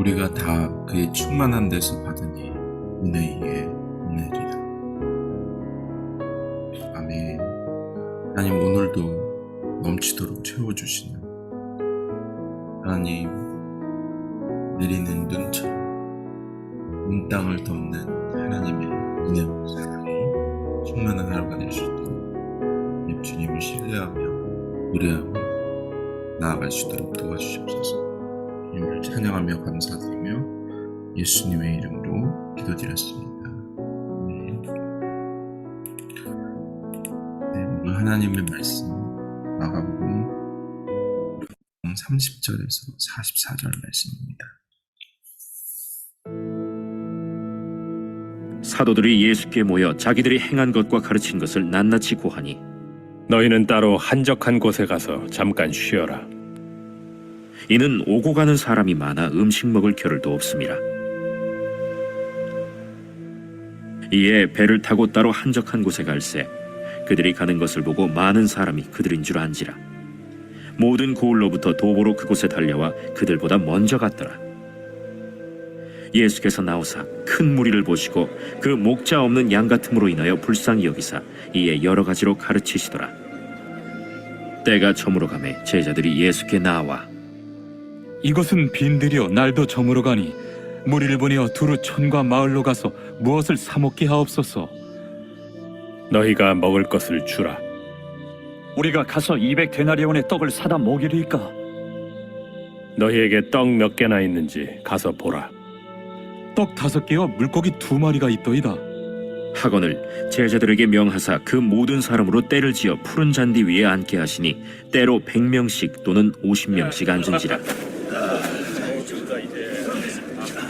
우리가 다 그의 충만한 데서 받으니 은혜에 은혜리라. 아멘. 하나님 오늘도 넘치도록 채워주시는 하나님 내리는 눈처럼 온 땅을 덮는 하나님의 은혜와 사랑이 충만한 하루가 될 수 있도록 내 주님을 신뢰하며 의뢰하며 나아갈 수 있도록 도와주시옵소서. 주님을 찬양하며 감사드리며 예수님의 이름으로 기도드렸습니다. 네. 네, 오늘 하나님의 말씀 마가복음 30절에서 44절 말씀입니다. 사도들이 예수께 모여 자기들이 행한 것과 가르친 것을 낱낱이 고하니 너희는 따로 한적한 곳에 가서 잠깐 쉬어라. 이는 오고 가는 사람이 많아 음식 먹을 겨를도 없음이라. 이에 배를 타고 따로 한적한 곳에 갈새 그들이 가는 것을 보고 많은 사람이 그들인 줄 안지라. 모든 고을로부터 도보로 그곳에 달려와 그들보다 먼저 갔더라. 예수께서 나오사 큰 무리를 보시고 그 목자 없는 양 같음으로 인하여 불쌍히 여기사 이에 여러 가지로 가르치시더라. 때가 저물어 가매 제자들이 예수께 나와 이것은 빈들이요 날도 저물어 가니 무리를 보내어 두루 촌과 마을로 가서 무엇을 사 먹게 하옵소서. 너희가 먹을 것을 주라. 우리가 가서 200 데나리온의 떡을 사다 먹이리까 너희에게 떡 몇 개나 있는지 가서 보라. 떡 다섯 개와 물고기 두 마리가 있더이다. 학원을 제자들에게 명하사 그 모든 사람으로 때를 지어 푸른 잔디 위에 앉게 하시니 때로 100명씩 또는 50명씩 앉은지라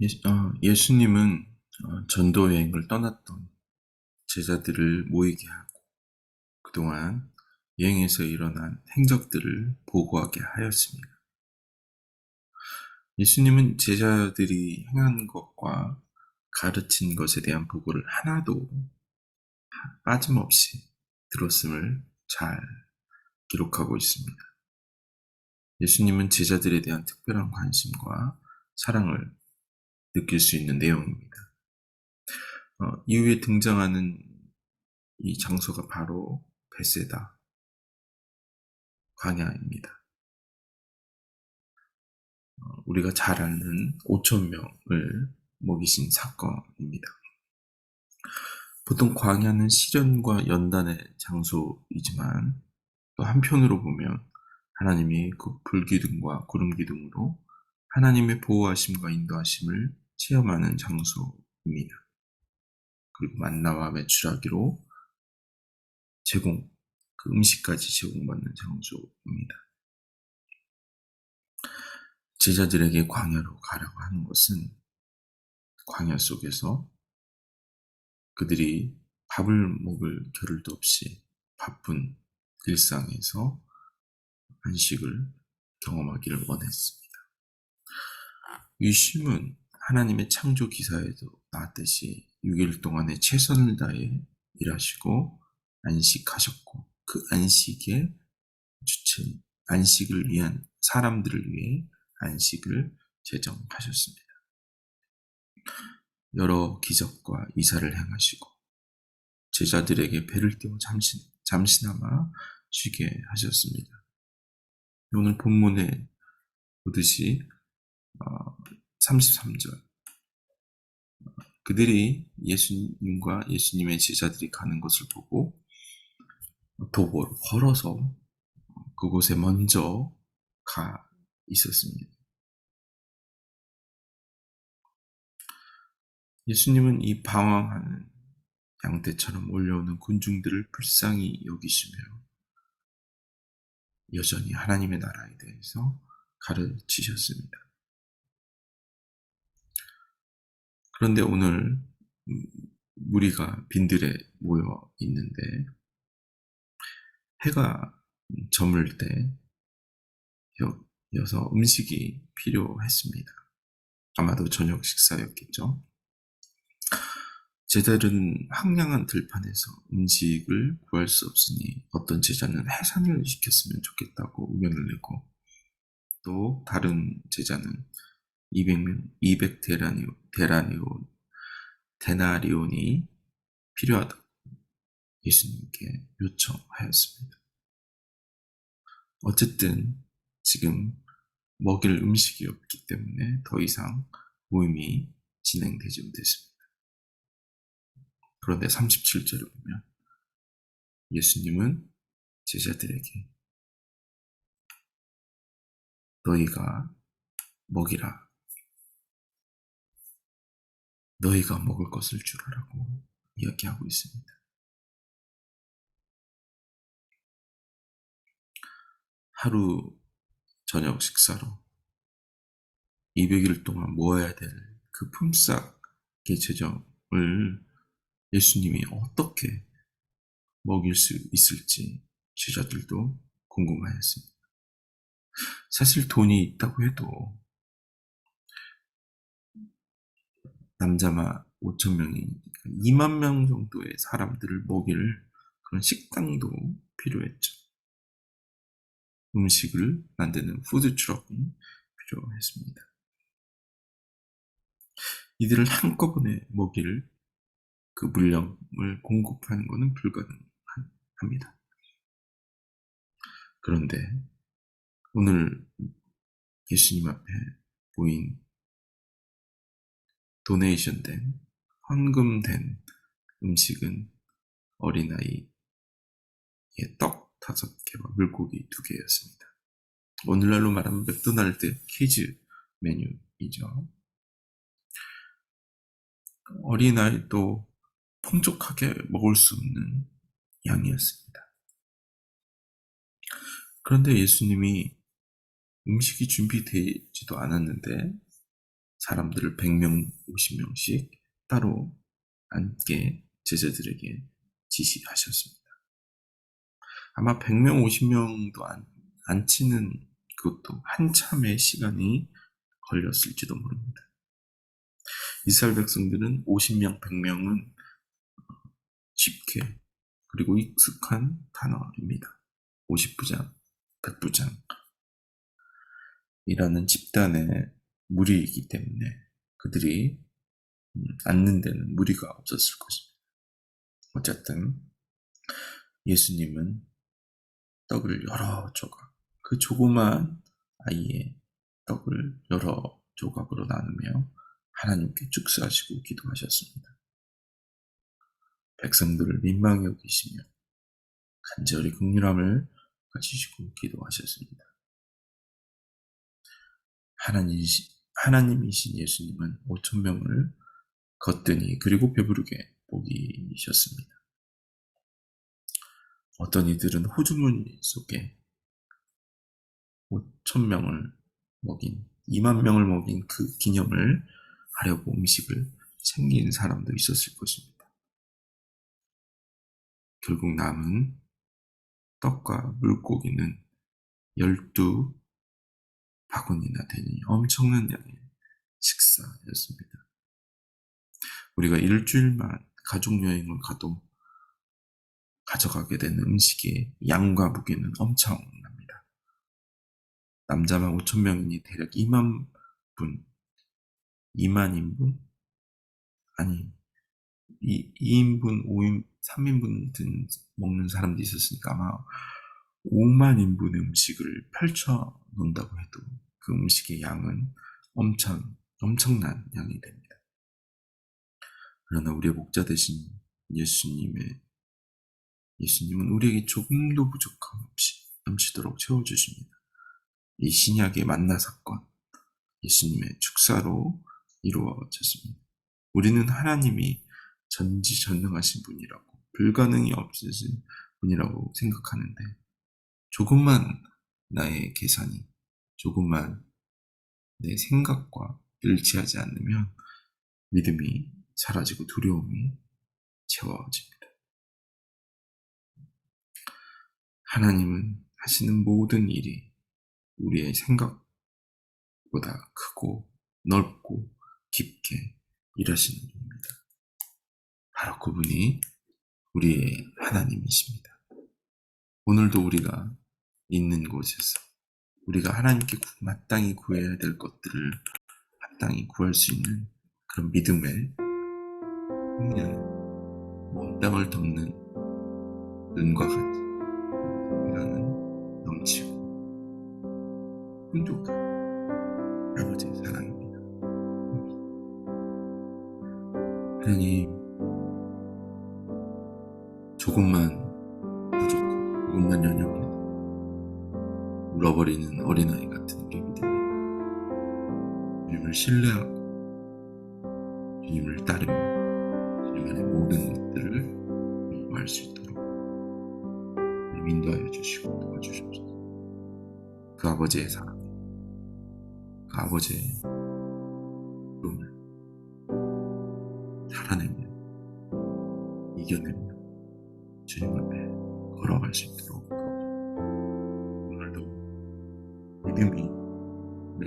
예, 수 님은 전도 여행을 떠났던 제자들을 모이게 하고 그동안 여행에서 일어난 행적들을 보고하게 하였습니다. 예수님은 제자들이 행한 것과 가르친 것에 대한 보고를 하나도 빠짐없이 들었음을 잘 기록하고 있습니다. 예수님은 제자들에 대한 특별한 관심과 사랑을 느낄 수 있는 내용입니다. 어, 이후에 등장하는 이 장소가 바로 베세다 광야입니다. 어, 우리가 잘 아는 5천 명을 먹이신 사건입니다. 보통 광야는 시련과 연단의 장소이지만 또 한편으로 보면 하나님이 그 불기둥과 구름기둥으로 하나님의 보호하심과 인도하심을 체험하는 장소입니다. 그리고 만나와 매출하기로 제공, 그 음식까지 제공받는 장소입니다. 제자들에게 광야로 가라고 하는 것은 광야 속에서 그들이 밥을 먹을 겨를도 없이 바쁜 일상에서 안식을 경험하기를 원했습니다. 이 쉼은 하나님의 창조 기사에도 나왔듯이 6일 동안에 최선을 다해 일하시고 안식하셨고 그 안식의 주체 안식을 위한 사람들을 위해 안식을 제정하셨습니다. 여러 기적과 이사를 행하시고 제자들에게 배를 띄워 잠시, 잠시나마 쉬게 하셨습니다. 오늘 본문에 보듯이 33절 그들이 예수님과 예수님의 제자들이 가는 것을 보고 도보로 걸어서 그곳에 먼저 가 있었습니다. 예수님은 이 방황하는 양떼처럼 몰려오는 군중들을 불쌍히 여기시며 여전히 하나님의 나라에 대해서 가르치셨습니다. 그런데 오늘 음, 무리가 빈들에 모여 있는데 해가 저물 때 여- 여서 음식이 필요했습니다. 아마도 저녁 식사였겠죠. 제자들은 황량한 들판에서 음식을 구할 수 없으니 어떤 제자는 해산을 시켰으면 좋겠다고 의견을 내고 또 다른 제자는 200명, 200 데라니오, 데라니오, 데나리온이 필요하다고 예수님께 요청하였습니다. 어쨌든 지금 먹일 음식이 없기 때문에 더 이상 모임이 진행되지 못했습니다. 그런데 37절을 보면 예수님은 제자들에게 너희가 먹이라. 너희가 먹을 것을 주라라고 이야기하고 있습니다. 하루 저녁 식사로 200일 동안 모아야 될 그 품삯의 재정을 예수님이 어떻게 먹일 수 있을지 제자들도 궁금하였습니다. 사실 돈이 있다고 해도 남자만 5천 명이 2만 명 정도의 사람들을 먹일 그런 식당도 필요했죠. 음식을 만드는 푸드 트럭이 필요했습니다. 이들을 한꺼번에 먹일 그 물량을 공급하는 것은 불가능합니다. 그런데 오늘 예수님 앞에 보인 도네이션 된, 헌금된 음식은 어린아이의 떡 다섯 개와 물고기 두 개였습니다. 오늘날로 말하면 맥도날드 키즈 메뉴이죠. 어린아이도 풍족하게 먹을 수 없는 양이었습니다. 그런데 예수님이 음식이 준비되지도 않았는데 사람들을 100명, 50명씩 따로 앉게 제자들에게 지시하셨습니다. 아마 100명, 50명도 안, 앉히는 그것도 한참의 시간이 걸렸을지도 모릅니다. 이스라엘 백성들은 50명, 100명은 쉽게 그리고 익숙한 단어입니다. 50부장, 100부장 이라는 집단의 무리이기 때문에 그들이 음, 앉는 데는 무리가 없었을 것입니다. 어쨌든 예수님은 떡을 여러 조각, 그 조그만 아이의 떡을 여러 조각으로 나누며 하나님께 축사하시고 기도하셨습니다. 백성들을 민망히 여기시며 간절히 극률함을 가지시고 기도하셨습니다. 하나님이신, 하나님이신 예수님은 5천 명을 걷더니 그리고 배부르게 먹이셨습니다. 어떤 이들은 호주머니 속에 5천 명을 먹인 2만 명을 먹인 그 기념을 하려고 음식을 챙긴 사람도 있었을 것입니다. 결국 남은 떡과 물고기는 12 바구니나 되니 엄청난 양의 식사였습니다. 우리가 일주일만 가족 여행을 가도 가져가게 되는 음식의 양과 무게는 엄청납니다. 남자만 5천 명이니 대략 2만 분, 2만 인분? 아니, 2, 2인분, 5인, 3인분 든 먹는 사람도 있었으니까 아마 5만 인분의 음식을 펼쳐 놓는다고 해도 그 음식의 양은 엄청, 엄청난 양이 됩니다. 그러나 우리의 목자 되신 예수님의, 예수님은 우리에게 조금도 부족함 없이 넘치도록 채워주십니다. 이 신약의 만나 사건, 예수님의 축사로 이루어졌습니다. 우리는 하나님이 전지전능하신 분이라고, 불가능이 없으신 분이라고 생각하는데, 조금만 나의 계산이, 조금만 내 생각과 일치하지 않으면 믿음이 사라지고 두려움이 채워집니다. 하나님은 하시는 모든 일이 우리의 생각보다 크고 넓고 깊게 일하시는 분입니다. 바로 그분이 우리의 하나님이십니다. 오늘도 우리가 있는 곳에서 우리가 하나님께 구- 마땅히 구해야 될 것들을 마땅히 구할 수 있는 그런 믿음에 그냥 먼 땅을 덮는 눈과 같이 나는 넘치고 풍족한 아버지의 사랑입니다. 하나님 조금만 울어버리는 어린아이 같은 우리 믿음이 주님을 신뢰하고 주님을 따르며 주님 안의 모든 것들을 공부할 수 있도록 우리 인도하여 주시고 도와주시옵소서 그 아버지의 사랑 그 아버지의 꿈을 살아내며 이겨내며 주님 앞에 걸어갈 수 있도록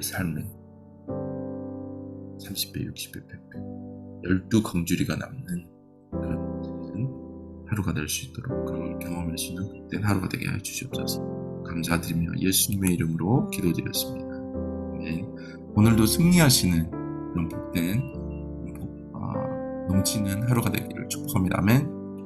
우리 삶에 30배, 60배, 100배, 12 검주리가 남는 그런 하루가 될 수 있도록 그런 걸 경험할 수 있는 복된 하루가 되게 해 주시옵소서. 감사드리며 예수님의 이름으로 기도드렸습니다. 네. 오늘도 승리하시는 그런 복된 복, 아, 넘치는 하루가 되기를 축복합니다. 아멘.